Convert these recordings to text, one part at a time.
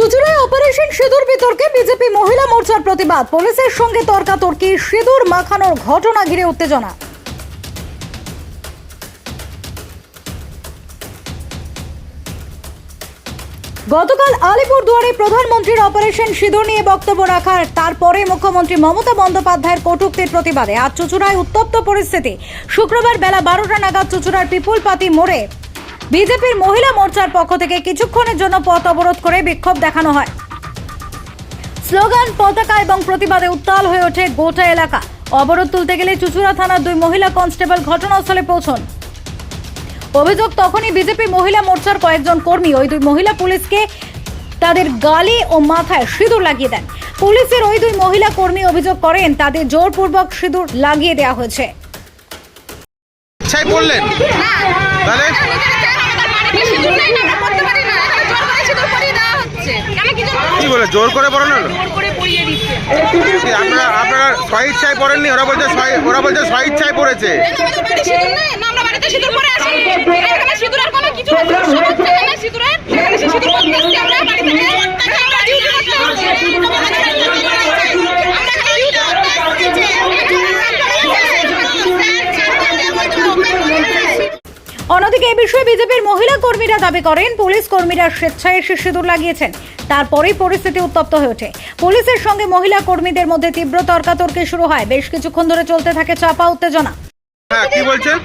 চুচুড়ায় operation বিতর্কে BJP মহিলা মোর্চার প্রতিবাদ। পুলিশের সঙ্গে তর্কাতর্কি মাখানোর ঘটনা ঘিরে উত্তেজনা। গতকাল আলিপুরদুয়ারে প্রধানমন্ত্রীর অপারেশন সিঁদুর নিয়ে বক্তব্য রাখার, তারপরে মুখ্যমন্ত্রী মমতা বন্দ্যোপাধ্যায়ের কটুক্তির প্রতিবাদে। আজ চুচুড়ায় উত্তপ্ত পরিস্থিতি। শুক্রবার বেলা বারোটা নাগাদ চুচুড়ার পিপুলপাতি মোড়ে বিজেপির মহিলা মোর্চার পক্ষ থেকে কিছুক্ষণের জন্য পথ অবরোধ করে বিক্ষোভ দেখানো হয়। স্লোগান পতাকা এবং প্রতিবাদে উত্তাল হয়ে ওঠে গোটা এলাকা। অবরোধ তুলতে গেলে চুচুড়া থানার দুই মহিলা কনস্টেবল ঘটনাস্থলে পৌঁছন। অভিযোগ তখনই বিজেপি মহিলা মোর্চার কয়েকজন কর্মী ওই দুই মহিলা পুলিশকে তাদের গালে ও মাথায় সিঁদুর লাগিয়ে দেন। পুলিশের ওই দুই মহিলা কর্মী অভিযোগ করেন তাদের জোরপূর্বক সিঁদুর লাগিয়ে দেওয়া হয়েছে। ইচ্ছাই পড়লেন? তাহলে বাড়িতে সিঁদুর নেই না আমরা পরতে পারি না এখানে জোর করে সিঁদুর পরিয়ে দেওয়া হচ্ছে কেন কি জোর করে পড়ানো জোর করে পড়িয়ে দিচ্ছে। আপনারা আপনারা স্ব ইচ্ছায় পড়েননি? ওরা বলছে ওরা বলছে স্বইচ্ছায় পড়েছে। সিঁদুর না আমরা বাড়িতে সিঁদুর পরে আসি এখানে সিঁদুরের কোনো কিছু সমস্যা না সিঁদুরের। এখানে সিঁদুর পরে আমরা বাড়ি থেকে আমরা ডিউটি করতে হচ্ছে আমরা ডিউটি অন্যদিকে বিজেপির মহিলা কর্মীরা দাবি করেন পুলিশ কর্মীরা স্বেচ্ছায় এসে সিঁদুর লাগিয়েছেন। তারপরেই পরিস্থিতি উত্তপ্ত হয়ে ওঠে। পুলিশের সঙ্গে মহিলা কর্মীদের মধ্যে তীব্র তর্কাতর্কি শুরু হয়। বেশ কিছুক্ষণ ধরে চলতে থাকে চাপা উত্তেজনা। হ্যাঁ কি বলছেন?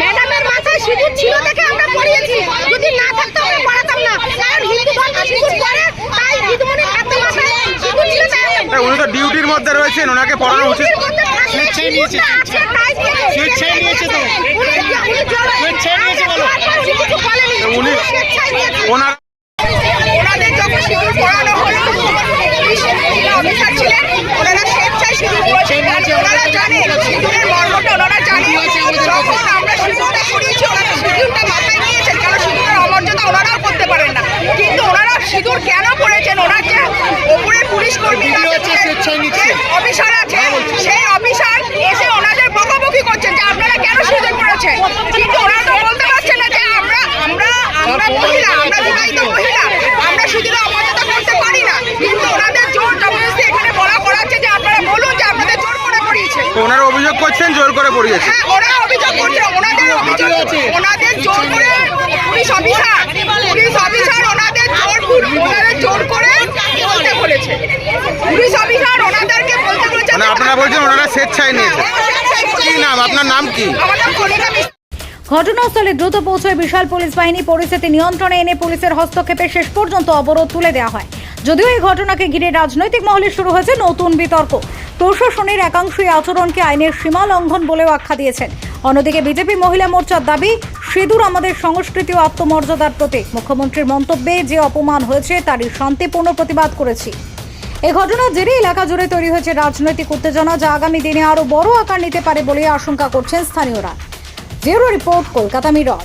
ম্যাডামের মাথায় সিঁদুর ছিল দেখে আমরা পরিয়েছি যদি না থাকতো আমরা পড়াতাম না। কারণ হিন্দু ধর্ম সিঁদুর পরে তাই দিদিমণি থাকতে মাথায় সিঁদুর ছিল তাই হ্যাঁ, উনি তো ডিউটির মধ্যে রয়েছেন ওনাকে পড়ানো উচিত। স্বেচ্ছায় নিয়েছে। স্বেচ্ছায় নিয়েছে তো। স্বেচ্ছায় নিয়েছে বলো। উনি ওনার ওনাদের যখন সিঁদুর পড়ানো হলো অফিসার ছিলেন ওনারা। স্বেচ্ছায় সিঁদুর পড়েছেন ওনারা জানে সিঁদুরের মর্মটা ওনারা জানে। যখন আমরা সিঁদুরটা পড়িয়েছি ওনারা সিঁদুরটা মাথায় নিয়েছেন। কারণ সিঁদুরের অমর্যাদা ওনারাও করতে পারেন না? কিন্তু ওনারা সিঁদুর কেন পড়েছেন ওনার যে ওপরে পুলিশ কর্মী অফিসার আছে সেই অফিসার এসে ওনাদের বকাবকি করছেন যে আপনারা কেন সিঁদুর পড়েছেন কিন্তু ওনারা তো বলতে পারছেন না যে আমরা আমরা আমরা মহিলা আমরা বিবাহিত মহিলা আমরা সিঁদুরের অমর্যাদা করতে পারি না কিন্তু ওনাদের জোর জবরদস্তি এখানে বলা করাচ্ছে যে আপনারা বলুন যে আপনাদের জোর করে পড়িয়েছে তো ওনারা অভিযোগ করছেন জোর করে পড়িয়েছে। হ্যাঁ ওরা অভিযোগ করছে ওনাদের অভিযোগ ওনাদের জোর করে পুলিশ অফিসার পুলিশ অফিসার ওনাদের জোর ওনাদের জোর করে বলতে বলেছে। পুলিশ অফিসার ওনাদেরকে বলতে বলেছে মানে আপনারা বলছেন ওনারা স্বেচ্ছায় নিয়েছে। কি নাম? আপনার নাম কি? আমার নাম কণিকা ঘটনাস্থলে দ্রুত পৌঁছয় বিশাল পুলিশ বাহিনী। পরিস্থিতি নিয়ন্ত্রণে এনে পুলিশের হস্তক্ষেপে শেষ পর্যন্ত অবরোধ তুলে দেওয়া হয়। যদিও এই ঘটনাকে ঘিরে রাজনৈতিক মহলে শুরু হয়েছে নতুন বিতর্ক। প্রশাসনের একাংশই আচরণকে আইনের সীমা লঙ্ঘন বলেও আখ্যা দিয়েছেন। অন্যদিকে বিজেপি মহিলা মোর্চার দাবি, সিঁদুর আমাদের সংস্কৃতি ও আত্মমর্যাদার প্রতীক। মুখ্যমন্ত্রীর মন্তব্যে যে অপমান হয়েছে, তারই শান্তিপূর্ণ প্রতিবাদ করেছি। এ ঘটনার জেরে এলাকা জুড়ে তৈরি হয়েছে রাজনৈতিক উত্তেজনা, যা আগামী দিনে আরও বড় আকার নিতে পারে বলে আশঙ্কা করছেন স্থানীয়রা। Bureau report, Kolkata mirror.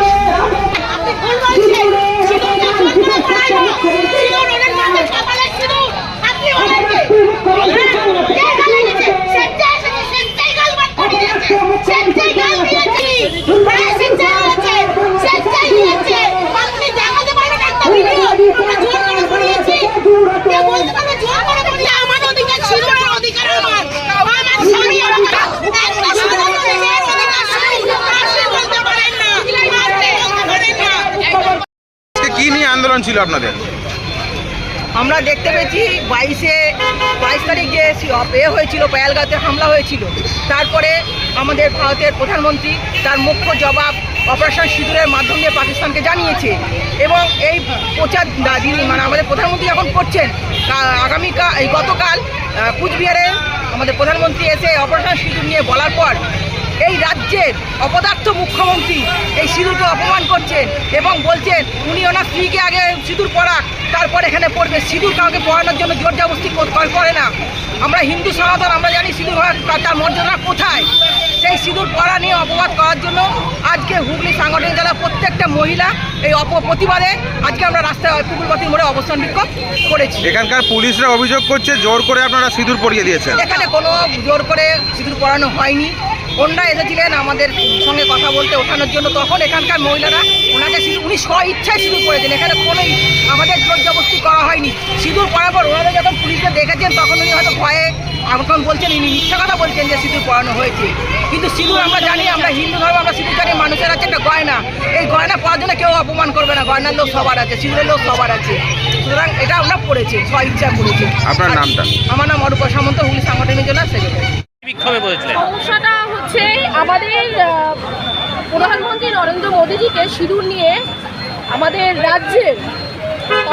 আমার অধিকার ছিল না অধিকার আমার আমার স্বামী আমার একটা সুন্দর বলতে পারেন না বলতে পারেন না আজকে কি নিয়ে আন্দোলন ছিল আপনাদের? আমরা দেখতে পেয়েছি বাইশে, বাইশ তারিখ যে এ হয়েছিল পেয়ালগাঁতে হামলা হয়েছিল। তারপরে আমাদের ভারতের প্রধানমন্ত্রী তার মুখ্য জবাব অপারেশন সিঁদুরের মাধ্যম পাকিস্তানকে জানিয়েছে। এবং এই প্রচার মানে আমাদের প্রধানমন্ত্রী যখন করছেন আগামীকাল, এই গতকাল কুচবিহারে আমাদের প্রধানমন্ত্রী এসে অপারেশন সিঁদুর নিয়ে বলার পর এই রাজ্যের অপদার্থ মুখ্যমন্ত্রী এই সিঁদুরকে অপমান করছেন এবং বলছেন, উনি ওনার স্ত্রীকে আগে সিঁদুর পড়াক তারপর এখানে পড়বে। সিঁদুর কাউকে পড়ানোর জন্য জোর জবস্তি করে না। আমরা হিন্দু সনাতন আমরা জানি সিঁদুর তার- মর্যাদা কোথায়? সেই সিঁদুর পরা নিয়ে অপবাদ করার জন্য আজকে হুগলি সাংগঠনিক জেলার প্রত্যেকটা মহিলা এই অপ প্রতিবাদে আজকে আমরা রাস্তায় পুকুরবাতির মোড়ে অবস্থান বিক্ষোভ করেছি। এখানকার পুলিশরা অভিযোগ করছে জোর করে আপনারা সিঁদুর পরিয়ে দিয়েছেন। এখানে কোনো জোর করে সিঁদুর পরানো হয়নি। ওনারা এসেছিলেন আমাদের সঙ্গে কথা বলতে ওঠানোর জন্য। তখন এখানকার মহিলারা ওনাকে উনি স্ব ইচ্ছায় সিঁদুর পরেছেন। এখানে কোনোই আমাদের জোর হয়নি। সিঁদুর পরার পর ওনারা যখন পুলিশকে দেখেছেন তখন উনি হয়তো ভয়ে এখন বলছেন ইনি মিথ্যা কথা বলছেন যে সিঁদুর পরানো হয়েছে। কিন্তু সিঁদুর আমরা জানি আমরা হিন্দু ধর্ম আমরা সিঁদুর জানি মানুষের আছে একটা গয়না। এই গয়না পরার জন্য কেউ অপমান করবে না গয়নার লোক সবার আছে সিঁদুরের লোক সবার আছে। সুতরাং এটা আমরা পড়েছি স্ব ইচ্ছা করেছি আপনার নামটা? আমার নাম অরূপা সামন্ত হুগলি সাংগঠনিক জেলার সেক্রেটারি। বিক্ষোভে বলেছিলেন। সমস্যাটা হচ্ছে আমাদের প্রধানমন্ত্রী নরেন্দ্র মোদীজিকে সিঁদুর নিয়ে আমাদের রাজ্যের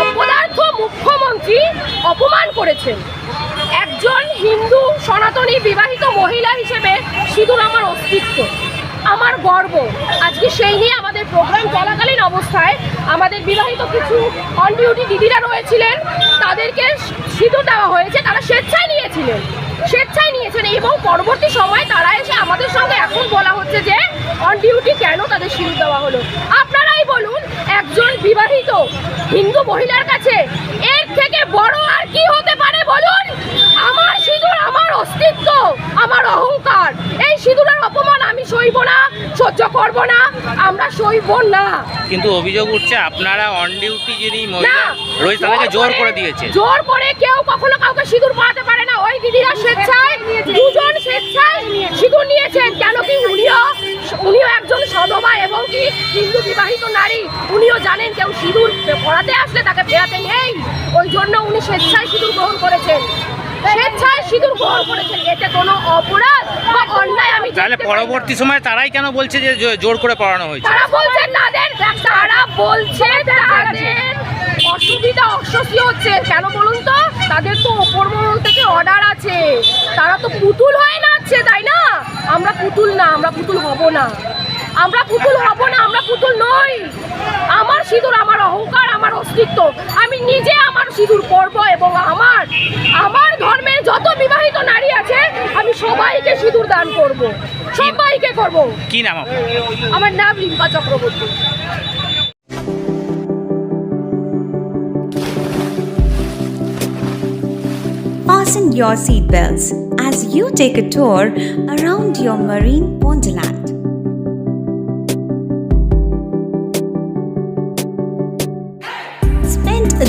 অপদার্থ মুখ্যমন্ত্রী অপমান করেছেন। একজন হিন্দু সনাতনী বিবাহিত মহিলা হিসেবে সিঁদুর আমার অস্তিত্ব, আমার গর্ব। আজকে সেই নিয়ে আমাদের প্রোগ্রাম চলাকালীন অবস্থায় আমাদের বিবাহিত কিছু অন ডিউটি দিদিরা রয়েছিলেন, তাদেরকে সিঁদুর দেওয়া হয়েছে, তারা স্বেচ্ছায় নিয়েছিলেন। স্বেচ্ছায় নিয়েছেন এবং পরবর্তী সময় তারা এসে আমাদের সঙ্গে এখন বলা হচ্ছে যে অন ডিউটি কেন তাদের সিঁদুর দেওয়া হলো? আপনারাই বলুন একজন বিবাহিত হিন্দু মহিলার কাছে এর থেকে বড় আর কি হতে পারে বলুন? আমার সিঁদুর আমার অস্তিত্ব আমার অহংকার এই সিঁদুরের অপমান আমি সইব না সহ্য করব না আমরা সইব না। কিন্তু অভিযোগ উঠছে আপনারা অন ডিউটি যিনি মহিলা রয়েছে তাদেরকে জোর করে দিয়েছে জোর করে কেউ কখনো কাউকে সিঁদুর পরাতে পারে না ওই দিদিরা স্বেচ্ছায় দুজন স্বেচ্ছায় সিঁদুর নিয়েছেন কেন কি উনিও উনিও একজন সদমা এবং কি হিন্দু বিবাহিত নারী উনিও জানেন কেউ সিঁদুর পড়াতে আসলে তাকে ফেরাতে নেই। ওই জন্য উনি স্বেচ্ছায় সিঁদুর গ্রহণ করেছেন। স্বেচ্ছায় সিঁদুর গ্রহণ করেছেন। এতে কোনো অপরাধ বা অন্যায় আমি তাহলে। পরবর্তী সময় তারাই কেন বলছে যে জোর করে পড়ানো হয়েছে? তারা বলছে তাদের তারা বলছে তাদের অসুবিধা অস্বস্তি হচ্ছে। কেন বলুন তো? তাদের তো ওপর মহল থেকে অর্ডার আছে। তারা তো পুতুল হয়ে নাচছে তাই না? আমরা পুতুল না আমরা পুতুল হব না। আমরা পুতুল হব না আমরা পুতুল নই। আমার সিঁদুর আমার অহংকার আমার অস্তিত্ব। আমি নিজে আমার সিঁদুর পরব এবং আমার আমার ধর্মের যত বিবাহিত নারী আছে আমি সবাইকে সিঁদুর দান করব। সবাইকে করব। কি নাম আমার নাম Rimpa Chakraborty. Fasten your seatbelts as you take a tour around your marine wonderland.